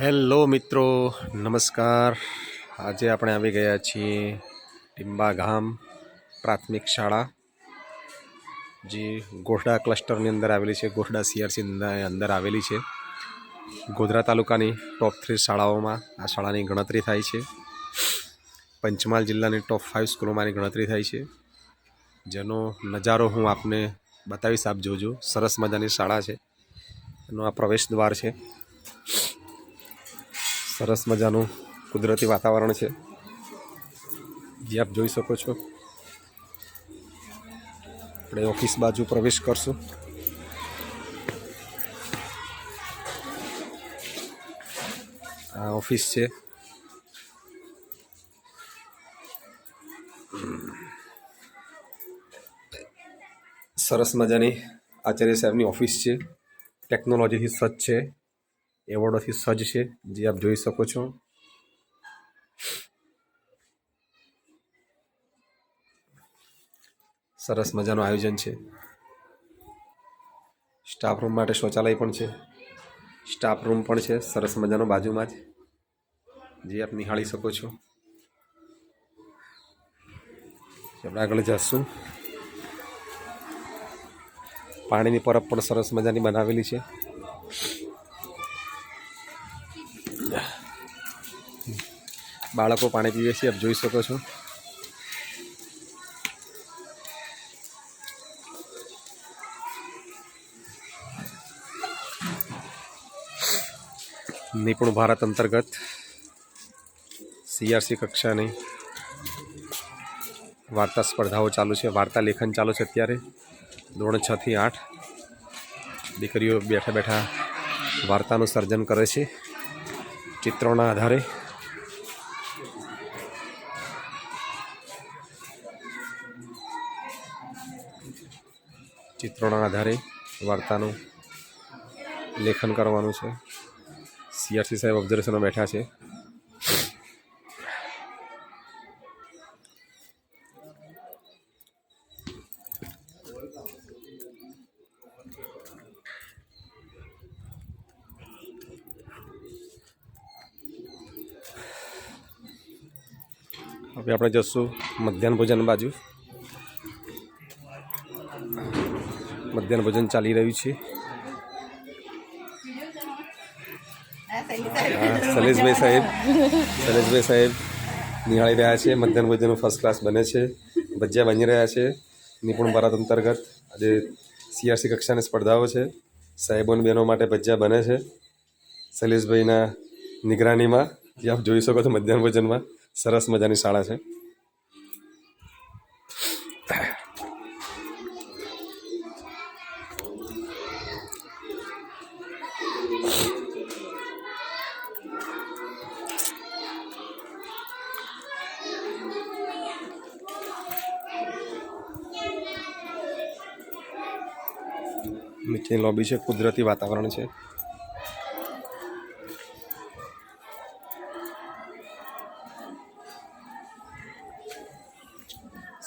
Hello મિત્રો, નમસ્કાર. આજે આપણે આવી ગયા છીએ ટિંબા ગામ પ્રાથમિક શાળા. જે ગોઢડા ક્લસ્ટરની અંદર આવેલી છે ગોઢડા સીઆરસી અંદર આવેલી છે. ગોધરા તાલુકાની ટોપ થ્રી શાળાઓમાં આ શાળાની ગણતરી થાય છે. પંચમહાલ જિલ્લાની ટોપ ફાઇવ સ્કૂલોમાંની ગણતરી થાય છે. જેનો નજારો હું આપને બતાવીશ, આપ જોજો. સરસ મજાની શાળા છે. એનો આ પ્રવેશ દ્વાર છે. સરસ મજાનું કુદરતી વાતાવરણ છે. જે આપ જોઈ શકો છો. આપણે ઓફિસ બાજુ પ્રવેશ કરશું. આ ઓફિસ છે. સરસ મજાની આચાર્ય સાહેબની ઓફિસ છે. ટેકનોલોજીથી સજ્જ છે. એવોર્ડોથી સજ્જ છે, જે આપ જોઈ શકો છો. સરસ મજાનું આયોજન છે. સ્ટાફ રૂમ માટે શૌચાલય પણ છે. સ્ટાફ રૂમ પણ છે, સરસ મજાનો બાજુમાં જ. જે આપ નિહાળી શકો છો. આપણે આગળ જઈશું પાણીની પરબ પણ સરસ મજાની બનાવેલી છે. બાળકો પાણી પીવે છે, આપ જોઈ શકો છો. નિપુણ ભારત અંતર્ગત સીઆરસી કક્ષાની વાર્તા સ્પર્ધાઓ ચાલુ છે, વાર્તા લેખન ચાલુ છે અત્યારે, ધોરણ છથી આઠ. દીકરીઓ બેઠા બેઠા વાર્તાનું સર્જન કરે છે. ચિત્રોના આધારે. ચિત્રોના આધારે વાર્તાનું લેખન કરવાનું છે. સીઆરસી સાહેબ ઓબ્ઝર્વેશનમાં બેઠા છે. હવે આપણે જશું મધ્યાહન ભોજન બાજુ. મધ્યાહન ભોજન ચાલી રહ્યું છે. શૈલેષભાઈ સાહેબ શૈલેષભાઈ સાહેબ નિહાળી રહ્યા છે. મધ્યાહન ભોજન ફર્સ્ટ ક્લાસ બને છે. ભજીયા બની રહ્યા છે. નિપુણ ભારત અંતર્ગત આજે સીઆરસી કક્ષાની સ્પર્ધાઓ છે. સાહેબો અને બહેનો માટે ભજીયા બને છે. શૈલેષભાઈના નિગરાનીમાં, જે આપ જોઈ શકો છો મધ્યાહન ભોજનમાં. સરસ મજાની શાળા છે. નીચેની લોબી છે કુદરતી વાતાવરણ છે.